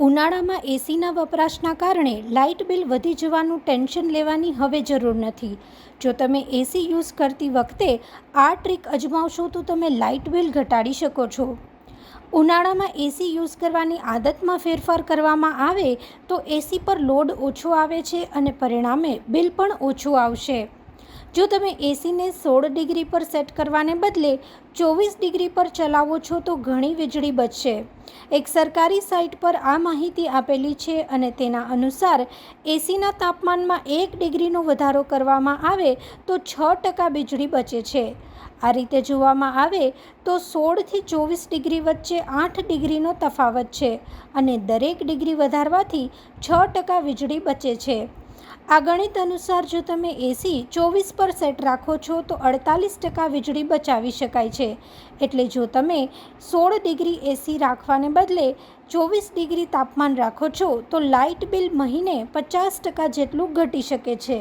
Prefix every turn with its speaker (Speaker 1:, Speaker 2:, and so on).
Speaker 1: ઉનાળામાં એસીના વપરાશના કારણે લાઇટ બિલ વધી જવાનું ટેન્શન લેવાની હવે જરૂર નથી. જો તમે એસી યુઝ કરતી વખતે આ ટ્રીક અજમાવશો તો તમે લાઇટ બિલ ઘટાડી શકો છો. ઉનાળામાં એસી યુઝ કરવાની આદતમાં ફેરફાર કરવામાં આવે તો એસી પર લોડ ઓછો આવે છે અને પરિણામે બિલ પણ ઓછું આવશે. જો તમે એસીને સોળ ડિગ્રી પર સેટ કરવાને બદલે ચોવીસ ડિગ્રી પર ચલાવો છો તો ઘણી વીજળી બચશે. એક સરકારી સાઇટ પર આ માહિતી આપેલી છે અને તેના અનુસાર એસીના તાપમાનમાં એક ડિગ્રીનો વધારો કરવામાં આવે તો છ ટકા વીજળી બચે છે. આ રીતે જોવામાં આવે તો સોળથી ચોવીસ ડિગ્રી વચ્ચે આઠ ડિગ્રીનો તફાવત છે અને દરેક ડિગ્રી વધારવાથી છ ટકા વીજળી બચે છે. આ ગણિત અનુસાર જો તમે એસી ચોવીસ પર સેટ રાખો છો, તો અડતાલીસ ટકા વીજળી બચાવી શકાય છે. એટલે જો તમે સોળ ડિગ્રી એસી રાખવાને બદલે ચોવીસ ડિગ્રી તાપમાન રાખો છો, તો લાઇટ બિલ મહિને પચાસ ટકા જેટલું ઘટી શકે છે.